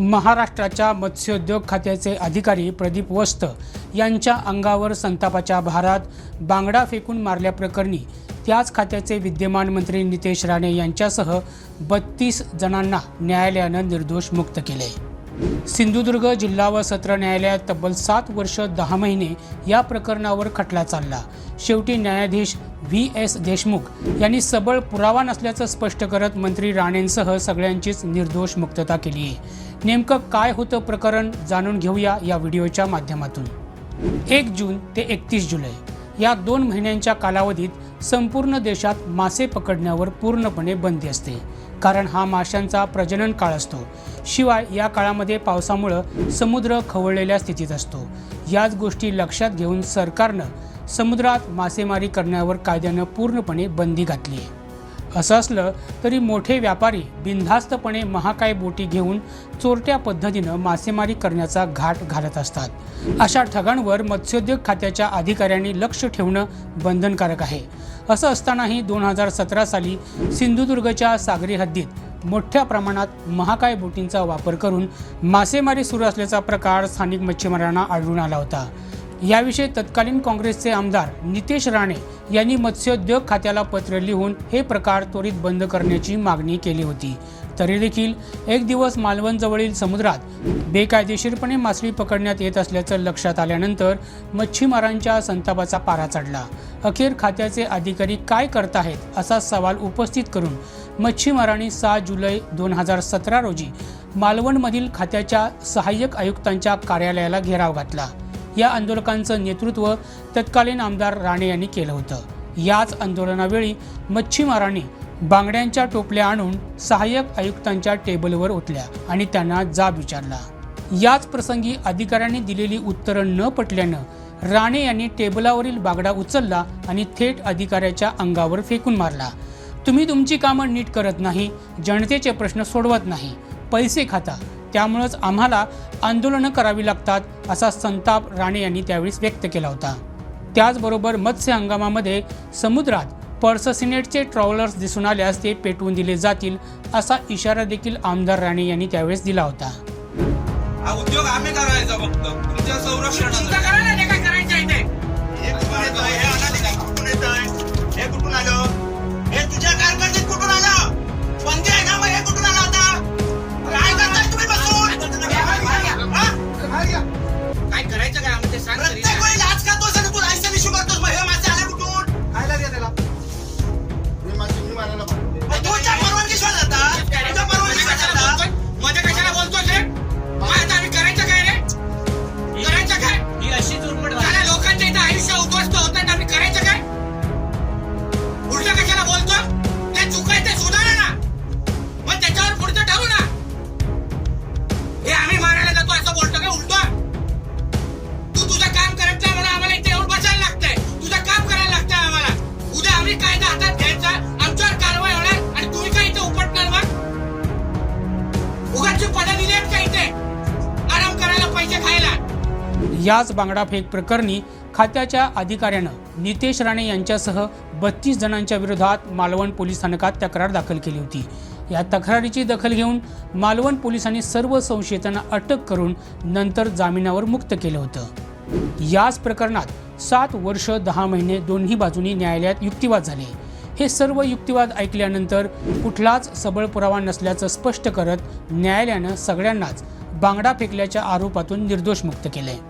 महाराष्ट्राच्या मत्स्योद्योग खात्याचे अधिकारी प्रदीप वस्त यांच्या अंगावर संतापाच्या भारात बांगडा फेकून मारल्याप्रकरणी त्याच खात्याचे विद्यमान मंत्री नितेश राणे यांच्यासह बत्तीस जणांना न्यायालयानं निर्दोष मुक्त केले. सिंधुदुर्ग जिल्हा व सत्र न्यायालयात तब्बल सात वर्ष दहा महिने या प्रकरणावर खटला चालला. शेवटी न्यायाधीश व्ही. एस. देशमुख यांनी सबळ पुरावा नसल्याचं स्पष्ट करत मंत्री राणेंसह सगळ्यांचीच निर्दोष मुक्तता केली आहे. नेमकं काय होतं प्रकरण जाणून घेऊया या व्हिडिओच्या माध्यमातून. एक जून ते एकतीस जुलै. या दोन महिन्यांच्या कालावधीत संपूर्ण देशात मासे पकडण्यावर पूर्णपणे बंदी असते. कारण हा माशांचा प्रजनन काळ असतो. शिवाय या काळामध्ये पावसामुळं समुद्र खवळलेल्या स्थितीत असतो. याच गोष्टी लक्षात घेऊन सरकारनं समुद्रात मासेमारी करण्यावर कायद्यानं पूर्णपणे बंदी घातली आहे. असं असलं तरी मोठे व्यापारी बिनधास्तपणे महाकाय बोटी घेऊन चोरट्या पद्धतीनं मासेमारी करण्याचा घाट घालत असतात. अशा ठगांवर मत्स्योद्योग खात्याच्या अधिकाऱ्यांनी लक्ष ठेवणं बंधनकारक आहे. असं असतानाही दोन हजार सतरा साली सिंधुदुर्गच्या सागरी हद्दीत मोठ्या प्रमाणात महाकाय बोटींचा वापर करून मासेमारी सुरू असल्याचा प्रकार स्थानिक मच्छीमारांना आढळून आला होता. याविषयी तत्कालीन काँग्रेसचे आमदार नितेश राणे यांनी मत्स्योद्योग खात्याला पत्र लिहून हे प्रकार त्वरित बंद करण्याची मागणी केली होती. तरी देखील एक दिवस मालवणजवळील समुद्रात बेकायदेशीरपणे मासळी पकडण्यात येत असल्याचं लक्षात आल्यानंतर मच्छीमारांच्या संतापाचा पारा चढला. अखेर खात्याचे अधिकारी काय करत आहेत असा सवाल उपस्थित करून मच्छीमारांनी सहा जुलै दोन हजार सतरा रोजी मालवणमधील खात्याच्या सहाय्यक आयुक्तांच्या कार्यालयाला घेराव घातला. या आंदोलकांचं नेतृत्व तत्कालीन आमदार राणे यांनी केलं होतं. याच आंदोलनावेळी मच्छीमारांनी बांगड्यांच्या टोपल्या आणून सहाय्यक आयुक्तांच्या टेबलवर ओतल्या आणि त्यांना जाब विचारला. याच प्रसंगी अधिकाऱ्यांनी दिलेली उत्तरं न पटल्यानं राणे यांनी टेबलावरील बागडा उचलला आणि थेट अधिकाऱ्याच्या अंगावर फेकून मारला. तुम्ही तुमची कामं नीट करत नाही जनतेचे प्रश्न सोडवत नाही पैसे खाता त्यामुळंच आम्हाला आंदोलनं करावी लागतात असा संताप राणे यांनी त्यावेळी व्यक्त केला होता. त्याचबरोबर मत्स्य हंगामामध्ये समुद्रात पर्ससिनेटचे ट्रॉलर्स दिसून आल्यास ते पेटवून दिले जातील असा इशारा देखील आमदार राणे यांनी त्यावेळेस दिला होता. हा उद्योग आम्ही करायचा फक्त. तुमच्या तुमचं याच बांगडा फेक प्रकरणी खात्याच्या अधिकाऱ्यानं नितेश राणे यांच्यासह बत्तीस जणांच्या विरोधात मालवण पोलीस स्थानकात तक्रार दाखल केली होती. या तक्रारीची दखल घेऊन मालवण पोलिसांनी सर्व संशयितांना अटक करून नंतर जामिनावर मुक्त केलं होतं. याच प्रकरणात सात वर्ष दहा महिने दोन्ही बाजूनी न्यायालयात युक्तिवाद झाले. हे सर्व युक्तिवाद ऐकल्यानंतर कुठलाच सबळ पुरावा नसल्याचं स्पष्ट करत न्यायालयानं सगळ्यांनाच बांगडा फेकल्याच्या आरोपातून निर्दोष मुक्त केले.